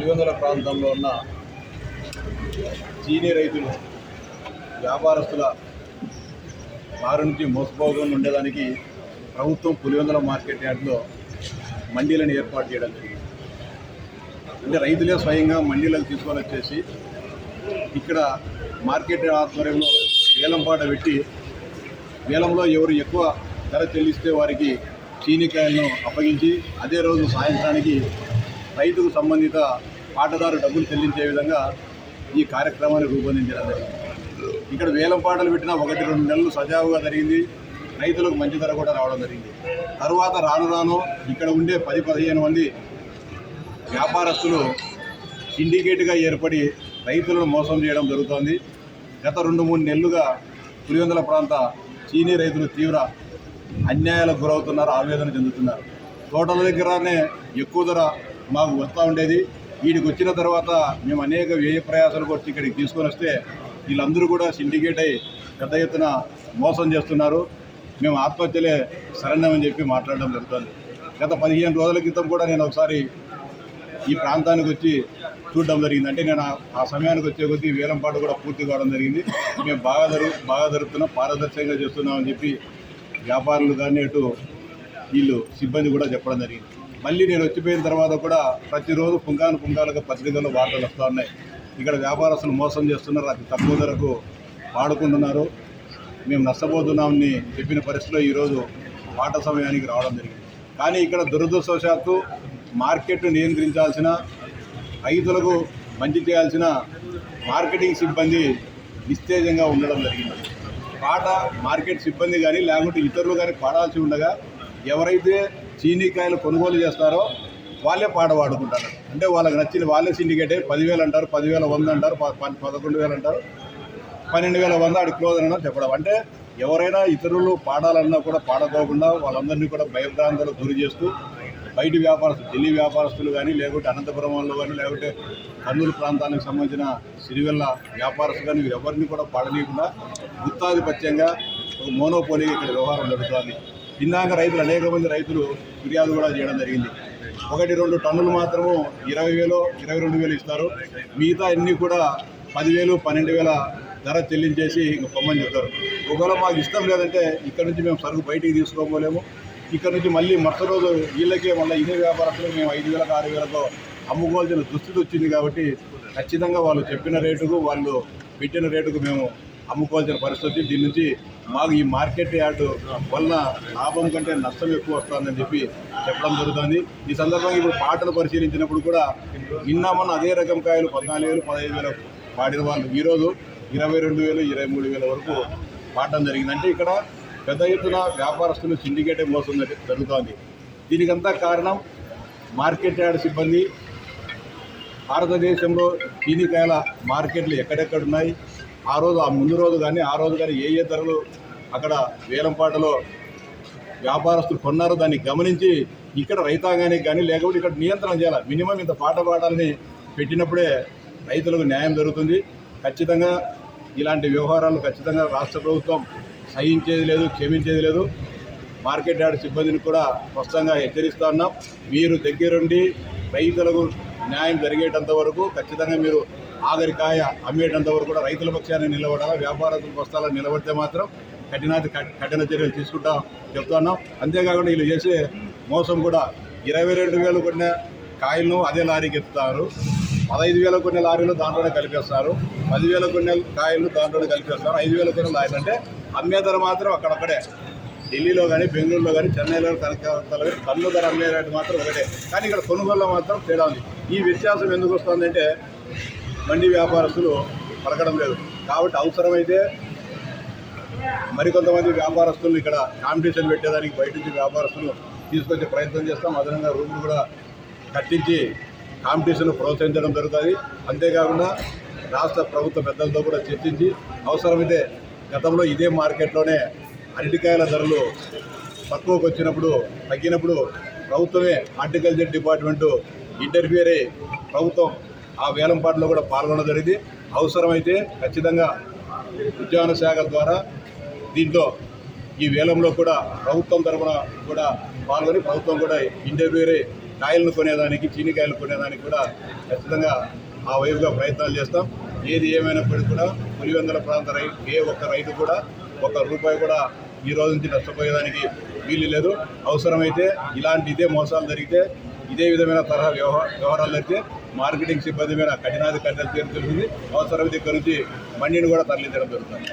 పులివెందుల ప్రాంతంలో ఉన్న చీనీ రైతులు వ్యాపారస్తుల బారి నుంచి మోసపోకుండా ఉండేదానికి ప్రభుత్వం పులివెందుల మార్కెట్ యార్డ్లో మండీలను ఏర్పాటు చేయడం జరిగింది. అంటే రైతులే స్వయంగా మండీలకు తీసుకొని వచ్చేసి ఇక్కడ మార్కెట్ ఆధ్వర్యంలో వేలంపాట పెట్టి వేలంలో ఎవరు ఎక్కువ ధర చెల్లిస్తే వారికి చీనికాయలను అప్పగించి అదే రోజు సాయంత్రానికి రైతుకు సంబంధిత పాటదారు డబ్బులు చెల్లించే విధంగా ఈ కార్యక్రమాన్ని రూపొందించడం జరిగింది. ఇక్కడ వేలం పాటలు పెట్టిన ఒకటి రెండు నెలలు సజావుగా జరిగింది. రైతులకు మంచి ధర కూడా రావడం జరిగింది. తర్వాత రాను రాను ఇక్కడ ఉండే పది పదిహేను మంది వ్యాపారస్తులు సిండికేట్గా ఏర్పడి రైతులను మోసం చేయడం జరుగుతోంది. గత రెండు మూడు నెలలుగా పులివెందుల ప్రాంత చీనీ రైతులు తీవ్ర అన్యాయాలకు గురవుతున్నారు ఆవేదన చెందుతున్నారు. తోటల దగ్గరనే ఎక్కువ ధర మాకు వస్తూ ఉండేది. వీడికి వచ్చిన తర్వాత మేము అనేక వ్యయ ప్రయాసాలు కొట్టి ఇక్కడికి తీసుకొని వస్తే వీళ్ళందరూ కూడా సిండికేట్ అయి పెద్ద ఎత్తున మోసం చేస్తున్నారు. మేము ఆత్మహత్యలే శరణ్యమని చెప్పి మాట్లాడడం జరుగుతుంది. గత పదిహేను రోజుల క్రితం కూడా నేను ఒకసారి ఈ ప్రాంతానికి వచ్చి చూడడం జరిగింది. అంటే నేను ఆ- సమయానికి వచ్చే కొద్దీ వేలంపాటు కూడా పూర్తి కావడం జరిగింది. మేము బాగా జరుగు బాగా జరుగుతున్నాం పారదర్శకంగా చేస్తున్నామని చెప్పి వ్యాపారులు కానీ అటు వీళ్ళు సిబ్బంది కూడా చెప్పడం జరిగింది. మళ్ళీ నేను వచ్చిపోయిన తర్వాత కూడా ప్రతిరోజు పుంగాను పుంగాలుగా పత్రికల్లో వార్తలు వస్తూ ఉన్నాయి. ఇక్కడ వ్యాపారస్తులు మోసం చేస్తున్నారు. అతి తక్కువ ధరకు వాడుకుంటున్నారు. మేము నష్టపోతున్నామని చెప్పిన పరిస్థితిలో ఈరోజు పాట సమయానికి రావడం జరిగింది. కానీ ఇక్కడ దురదృష్టవశాత్తు మార్కెట్ నియంత్రించాల్సిన రైతులకు మంచి చేయాల్సిన మార్కెటింగ్ సిబ్బంది నిస్తేజంగా ఉండడం జరిగింది. పాట మార్కెట్ సిబ్బంది కానీ లేకుంటే ఇతరులు కానీ పాడాల్సి ఉండగా ఎవరైతే చీనీకాయలు కొనుగోలు చేస్తారో వాళ్ళే పాట పాడుకుంటారు. అంటే వాళ్ళకి నచ్చిన వాళ్ళే సిండికేటే పదివేలు అంటారు పదివేల వంద అంటారు ప- పదకొండు వేలు అంటారు పన్నెండు వేల వంద ఆడి క్లోజ్ అయినా చెప్పడం. అంటే ఎవరైనా ఇతరులు పాడాలన్నా కూడా పాడకోకుండా వాళ్ళందరినీ కూడా భయభ్రాంతులకు గురి చేస్తూ బయటి వ్యాపారస్తులు ఢిల్లీ వ్యాపారస్తులు కానీ లేకుంటే అనంతపురం వాళ్ళు కానీ లేకుంటే కర్నూలు ప్రాంతానికి సంబంధించిన సిరివెల్ల వ్యాపారస్తులు కానీ ఎవరిని కూడా పాడనీయకుండా గుత్తాధిపత్యంగా ఒక మోనోపోలీగా ఇక్కడ వ్యవహారం జరుగుతుంది. ఇందాక రైతులు అనేక మంది రైతులు ఫిర్యాదు కూడా చేయడం జరిగింది. ఒకటి రెండు టన్నులు మాత్రము ఇరవై వేలు ఇరవై రెండు వేలు ఇస్తారు. మిగతా అన్నీ కూడా పదివేలు పన్నెండు వేల ధర చెల్లించేసి ఇంక పొమ్మని చెప్తారు. ఒకవేళ మాకు ఇష్టం లేదంటే ఇక్కడ నుంచి మేము సరుకు బయటికి తీసుకోపోలేము ఇక్కడ నుంచి మళ్ళీ మరుసటి రోజు వీళ్ళకే మళ్ళీ ఇదే వ్యాపారస్తులు మేము ఐదు వేలకు ఆరు వేలతో అమ్ముకోవాల్సిన దుస్థితి వచ్చింది కాబట్టి ఖచ్చితంగా వాళ్ళు చెప్పిన రేటుకు వాళ్ళు పెట్టిన రేటుకు మేము అమ్ముకోవాల్సిన పరిస్థితి. దీని నుంచి మాకు ఈ మార్కెట్ యార్డ్ వలన లాభం కంటే నష్టం ఎక్కువ వస్తుందని చెప్పి చెప్పడం జరుగుతుంది. ఈ సందర్భంగా ఇప్పుడు పాటలు పరిశీలించినప్పుడు కూడా నిన్న అదే రకం కాయలు పద్నాలుగు వేలు పదహైదు వేలు పాడిన వాళ్ళు. ఈరోజు ఇరవై రెండు వేలు ఇరవై మూడు వేల వరకు పాడడం జరిగింది. అంటే ఇక్కడ పెద్ద ఎత్తున వ్యాపారస్తులు సిండికేటే మోసం జరుగుతోంది. దీనికంతా కారణం మార్కెట్ యార్డ్ సిబ్బంది. భారతదేశంలో చీనికాయల మార్కెట్లు ఎక్కడెక్కడ ఉన్నాయి? ఆ రోజు ఆ ముందు రోజు కానీ ఆ రోజు కానీ ఏ ఏ ధరలు అక్కడ వేలంపాటలో వ్యాపారస్తులు కొన్నారో దాన్ని గమనించి ఇక్కడ రైతాంగానికి కానీ లేకపోతే ఇక్కడ నియంత్రణ చేయాలి? మినిమం ఇంత పాట పాడాలని పెట్టినప్పుడే రైతులకు న్యాయం జరుగుతుంది ఖచ్చితంగా ఇలాంటి వ్యవహారాలు ఖచ్చితంగా రాష్ట్ర ప్రభుత్వం సహించేది లేదు క్షమించేది లేదు. మార్కెట్ యార్డ్ సిబ్బందిని కూడా స్పష్టంగా హెచ్చరిస్తా ఉన్నాం. మీరు దగ్గరుండి రైతులకు న్యాయం జరిగేటంత వరకు ఖచ్చితంగా మీరు ఆఖరికాయ అమ్మేటంత వరకు కూడా రైతుల పక్షాన్ని నిలబడాలా వ్యాపారస్తుల పక్షాలను నిలబడితే మాత్రం కఠినాతి కఠిన చర్యలు తీసుకుంటాం చెప్తున్నాం. అంతేకాకుండా వీళ్ళు చేసే మోసం కూడా ఇరవై రెండు వేలు కొన్న కాయలను అదే లారీకి ఎత్తుతారు. పదహైదు వేల కొన్ని లారీలు దాంట్లోనే కలిపేస్తారు. పదివేల కొన్ని కాయలు దాంట్లోనే కలిపేస్తారు. ఐదు వేల కొన్ని లారీలు అంటే అమ్మే ధర మాత్రం అక్కడక్కడే. ఢిల్లీలో కానీ బెంగళూరులో కానీ చెన్నైలో కలకత్తాలో కానీ కన్ను ధర అమ్మే రేటు మాత్రం ఒకటే. కానీ ఇక్కడ కొనుగోలు మాత్రం తేడా ఉంది. ఈ వ్యత్యాసం ఎందుకు వస్తుందంటే మండి వ్యాపారస్తులు పలకడం లేదు. కాబట్టి అవసరమైతే మరికొంతమంది వ్యాపారస్తులు ఇక్కడ కాంపిటీషన్ పెట్టేదానికి బయట నుంచి వ్యాపారస్తులు తీసుకొచ్చే ప్రయత్నం చేస్తాం. అదనంగా రూములు కూడా కట్టించి కాంపిటీషన్ ప్రోత్సహించడం జరుగుతుంది. అంతేకాకుండా రాష్ట్ర ప్రభుత్వ పెద్దలతో కూడా చర్చించి అవసరమైతే గతంలో ఇదే మార్కెట్లోనే అరటికాయల ధరలు తక్కువకు వచ్చినప్పుడు తగ్గినప్పుడు ప్రభుత్వమే హార్టికల్చర్ డిపార్ట్మెంటు ఇంటర్ఫియర్ అయ్యి ప్రభుత్వం ఆ వేలంపాట్లో కూడా పాల్గొనడం జరిగింది. అవసరమైతే ఖచ్చితంగా ఉద్యాన శాఖ ద్వారా దీంట్లో ఈ వేలంలో కూడా ప్రభుత్వం తరఫున కూడా పాల్గొని ప్రభుత్వం కూడా ఇంటర్వ్యూరే కాయలను కొనేదానికి చీనికాయలు కొనేదానికి కూడా ఖచ్చితంగా ఆ వైపుగా ప్రయత్నాలు చేస్తాం. ఏది ఏమైనప్పటికీ కూడా పులివెందుల ప్రాంత రైతు ఏ ఒక్క రైతు కూడా ఒక్క రూపాయి కూడా ఈ రోజు నుంచి నష్టపోయేదానికి వీలు లేదు. అవసరమైతే ఇలాంటి ఇదే మోసాలు జరిగితే ఇదే విధమైన తరహా వ్యవహారాలు జరిగితే మార్కెటింగ్ సిబ్బంది మీద కఠినాది కఠిన తీరు అవసరమైతే ఇక్కడ మండిని కూడా తరలించడం జరుగుతుంది.